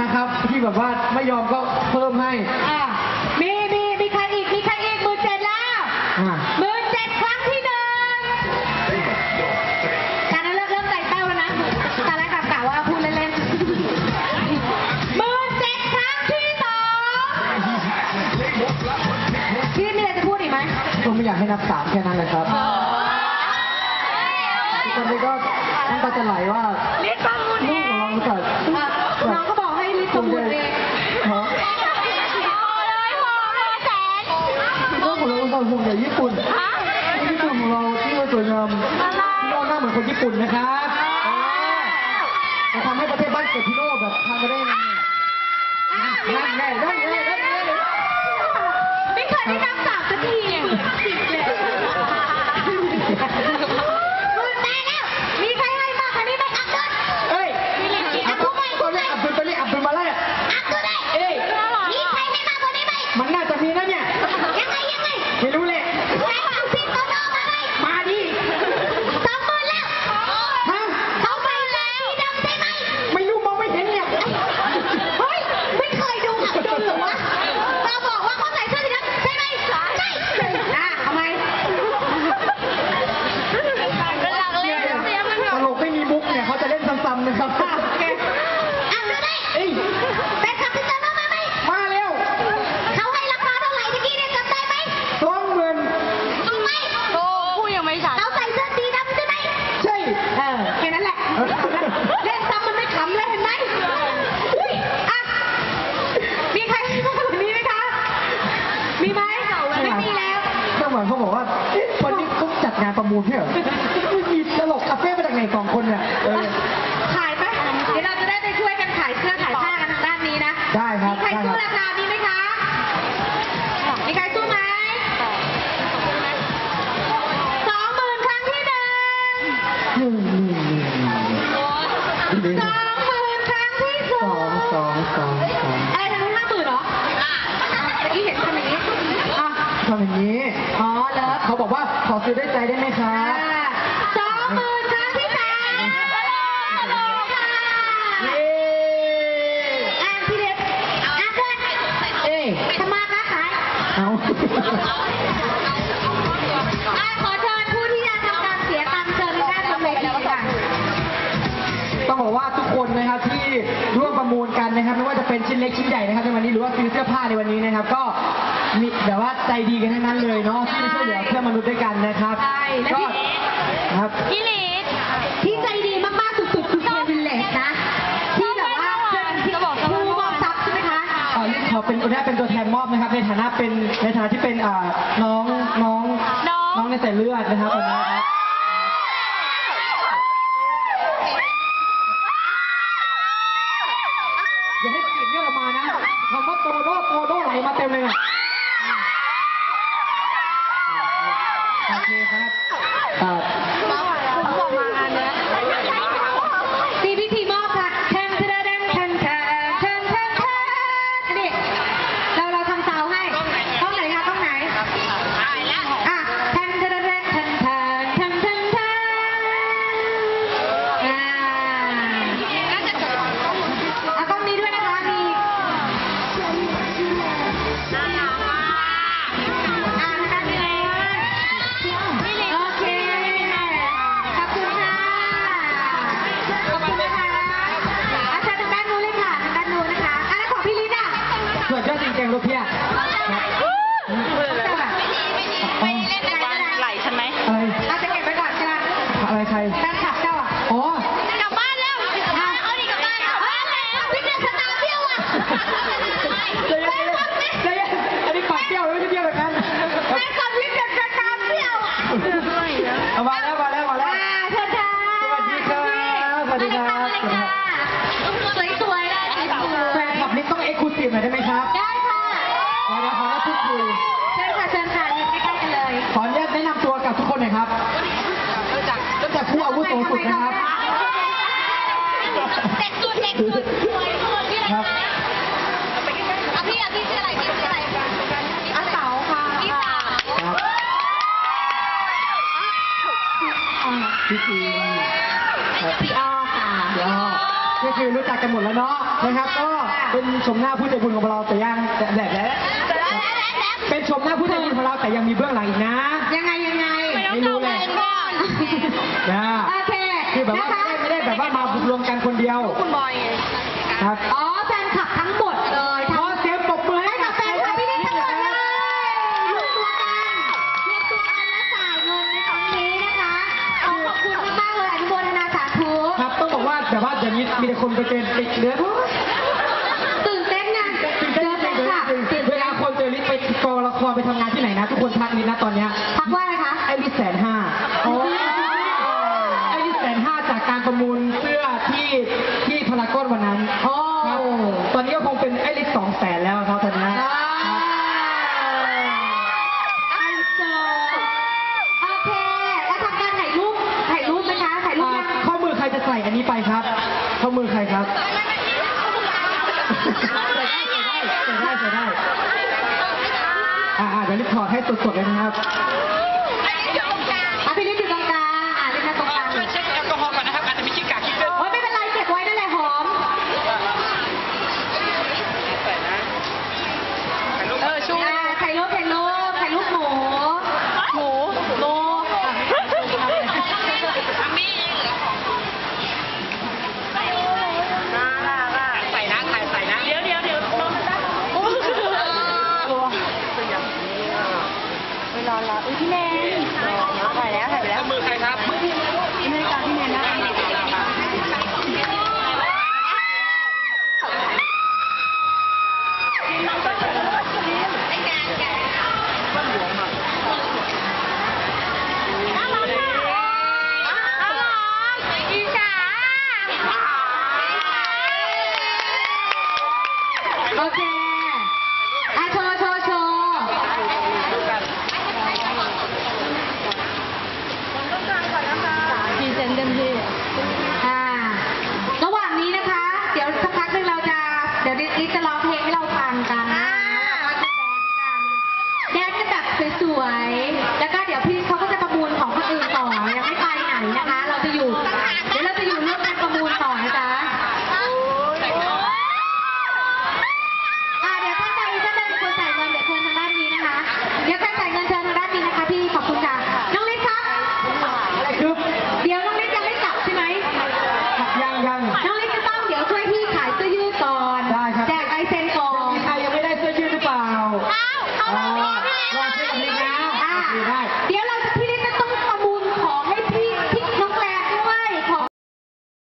นะครับที่แบบว่าไม่ยอมก็เพิ่มให้ อะมีมีมีใครอีกมีใครอีกหมื่นเจ็ดแล้วอ่าหมื่นเจ็ดครั้งที่หนึ่งการนั้นเริ่มเริ่มใจแป้วแล้วนะตอนแรกกะว่าพูดเล่นๆหมื่นเจ็ดครั้งที่สองพี่มีอะไรจะพูดอีกไหมก็ไม่อยากให้นับสามแค่นั้นเลยครับ ตอนนี้ก็น้ำตาจะไหลว่าลิศประมูลลู เอก ของ ง เราเกิด น้องก็บอกให้ลิศประมูลเอง ฮะเรื่องของเราเรา ห่วงใหญ่ญี่ปุ่น ญี่ปุ่นของเราที่มันสวยงามพี่โน่หน้าเหมือนคนญี่ปุ่นนะครับจะทำให้ประเทศบ้านเกิดพี่โน่แบบทำมาได้ยังไงนั่นไงนั่นไงนั่นไงไม่เคยได้นับสามสักทีเนี่ยสิบเลยคุณแม่แล้ว มีใครให้มากกว่านี้ไหมอับดุล เอ้ย อั อั บบ ดุ ดุ ล ล ไป ตอนแรกอับดุลไปเรียกอับดุลมาไล่อะ อับดุลได้ เอ้ย มีใครให้มากกว่านี้ไหม มันน่าจะมีนะเนี่ย ยังไงยังไง ไม่รู้แหละ แม่เอาพี่โตโน่มาให้ มาดิ สองหมื่นแล้ว ฮะ เขาไปแล้วสีดำใช่ไหม ไม่รู้มองไม่เห็นเนี่ย เฮ้ย ไม่เคยดูอับดุลเหรอวะเราบอกว่าเขาใส่เสื้อสีดำใช่ไหมใช่อะทำไม ตลกไม่มีมุกเนี่ยเขาจะเล่นซ้ำๆนะครับ อับดุลได้ เอ้ย แต่ขับพี่โตโน่มาไหม มาเร็ว เขาให้ราคาเท่าไหร่เมื่อกี้เนี่ยจำได้ไหม สองหมื่น จริงไหม โอ้พูดยังไม่ชัด เราใส่เสื้อสีดำใช่ไหม ใช่ เออแค่นั้นแหละ เล่นซ้ำมันไม่ขำเลยเห็นไหมอุ้ยอะมีใครพูดแบบนี้ไหมคะ มีไหมไม่มีแล้ว ข้างหลังเขาบอกว่าเอ๊ะวันนี้เขา จัดงานประมูลใช่เหรอไม่มีตลกคาเฟ่มาจากไหนสองคนเนี่ยเออ ขายไหมเดี๋ยวเราจะได้ไปช่วยกันขายเสื้อขายผ้ากันทางด้านนี้นะได้ครับมีใครได้คสู้รับราคานี้ไหมคะ มีใครสู้ไหมสองหมื่นครั้งที่หนึ่ง หนึ่งหนึ่งหนึ่งหนึ่งสองหมื่นครั้งที่สสอองงสองสองสองอะไรทำไมห้าหมื่นเหรออะเมื่อกี้เห็นทำอย่างนี้อะ ทำอย่างนี้ อ๋อเลิฟเขาบอกว่าขอซื้อได้วยใจได้ไหมครัอ่าบสองหมื่นครั้งที่สามค่ะเย้อะพี่เล็กอะเพื่อนเอ้ยทำมาค้าขายเอา อะขอเชิญผู้ที่จะทำการเสียตังค์เชิญทางด้านบนเวทีค่ะ ต้องบอกว่าทุกคนนะครับที่ร่วมประมูลกันนะครับ ไม่ว่าจะเป็นชิ้นเล็กชิ้นใหญ่นะครับในวันนี้หรือว่าซื้อเสื้อผ้าในวันนี้นะครับ ก็ มีแบบว่าใจดีกันทั้งนั้นเลยเนาะที่ช่วยเหลือเพื่อนมนุษย์ด้วยกันนะครับใช่และก็ที่ครับ พี่ลิศที่ใจดีมากๆสุดๆคือเควินเลสนะที่แบบว่าที่บอกครูบอกซับใช่ไหมคะเอ่อขอเป็นได้เป็นตัวแทนมอบนะครับ ในฐานะเป็นในฐานะที่เป็นอ่าน้องน้องน้องน้องในสายเลือดนะครับวันนี้ครับอย่าให้เสียงเยอะออกมานะคำว่าโตโน่โตโน่ไหลมาเต็มเลยอะ uh, ลูกเพียจะแบบไม่เล่นในวันไหลฉันไหมอะไรอาจจะเก็บไว้ก่อนใช่ไหมอะไรใครแฟนคลับเจ้าอะอ๋อกลับบ้านแล้วเอาดิกลับบ้านแล้วบ้านแล้วพี่เดินสตาร์เที่ยวอะใจเย็นใจเย็นอันนี้ปากเปรี้ยวไม่ใช่เปรี้ยวแบบนั้นแฟนคลับพี่เดินสตาร์เที่ยวอะเอามาแล้วมาแล้วมาแล้วอ่าเชิญค่ะสวัสดีครับสวัสดีครับมาเลยค่ะสวยๆเลยสวยแฟนคลับนี่ต้องเอ็กซ์คลูซีฟหน่อยได้ไหมครับๆได้ค่ะ เดี๋ยวเดี๋ยวขอรับพูดคุยเชิญค่ะเชิญค่ะยืนใกล้ๆกันเลยขออนุญาตแนะนำตัวกับทุกคนหน่อยครับตั้งแต่ผู้อาวุโสสุดนะครับ เด็กสุดเด็กสุดสวยสุดที่ไหนครับอะพี่อะพี่ชื่ออะไรพี่ชื่ออะไรอาเสาค่ะพี่สาว ครับ พี่จีนครับ พี่อ้อค่ะ พี่อ้อ ก็คือรู้จักกันหมดแล้วเนาะนะครับ ก็เป็นชมหน้าผู้ใจบุญของเราแต่ยังแต่แบบแล้วเป็นชมหน้าผู้ใจบุญของเราแต่ยังมีเบื้องหลังอีกนะ ยังไงยังไงไม่รู้เลยนะโอเคคือแบบว่านะคะไม่ได้ไม่ได้แบบว่ามาบุกรวมกันคนเดียวคุณบอยไงครับอ๋อแฟนคลับ บอกว่าแต่ว่าเดี๋ยวนี้มีแต่คนไปเจอติดเนื้อตื่นเต้นไงตื่นเจเต้นอแฟจรินงคลับตื่นๆเต้นเวลาคนเจอลิศไปกองละครไปทำงานที่ไหนนะ ทุกคนทักลิศนะตอนเนี้ยทักว่าอะไรคะไอ้ลิศแสนห้าโอ้ไอ้ลิศแสนห้าจากการประมูลเสื้อที่ที่พารากอนวันนั้นโอ้ครับตอนนี้ก็คงเป็นไอ้ลิศสองแสนแล้วครับตอนนี้ไอโซโอเคแล้วทำการถ่ายรูปถ่ายรูปไหมคะถ่ายรูปอ่ายังข้อมือใครจะใส่อันนี้ไปครับ ข้อมือใครครับใส่ได้ใส่ได้ใส่ได้อ่าอ่าเดี๋ยวนี่ถอดให้สดๆเลยนะครับ โอเค อะโชว์โชว์โชว์ พรีเซนต์เต็มที่ อ่า ระหว่างนี้นะคะ เดี๋ยวสักพักหนึงเราจะ เดี๋ยวลิศจะร้องเพลงให้เราฟังกันนะแดนกันแบบสวยๆ แล้วก็เดี๋ยวพี่เขาก็จะประมูลของคนอื่นต่อ ยังไม่ไปไหนนะคะ เราจะอยู่ เดี๋ยวเราจะอยู่ร่วมกันประมูลต่อนะจ๊ะ อ่าเดี๋ยวท่านใดท่านใดเป็นคนจ่ายเงินเดี๋ยวเชิญทางด้านนี้นะคะ เดี๋ยวใครจ่ายเงินเชิญทางด้านนี้นะคะพี่ขอบคุณค่ะ น้องลิศครับ อะไรคือ เดี๋ ยังไม่กลับใช่ไหมยังยัง น้องลิศจะต้องเดี๋ยวช่วยพี่ขายเสื้อ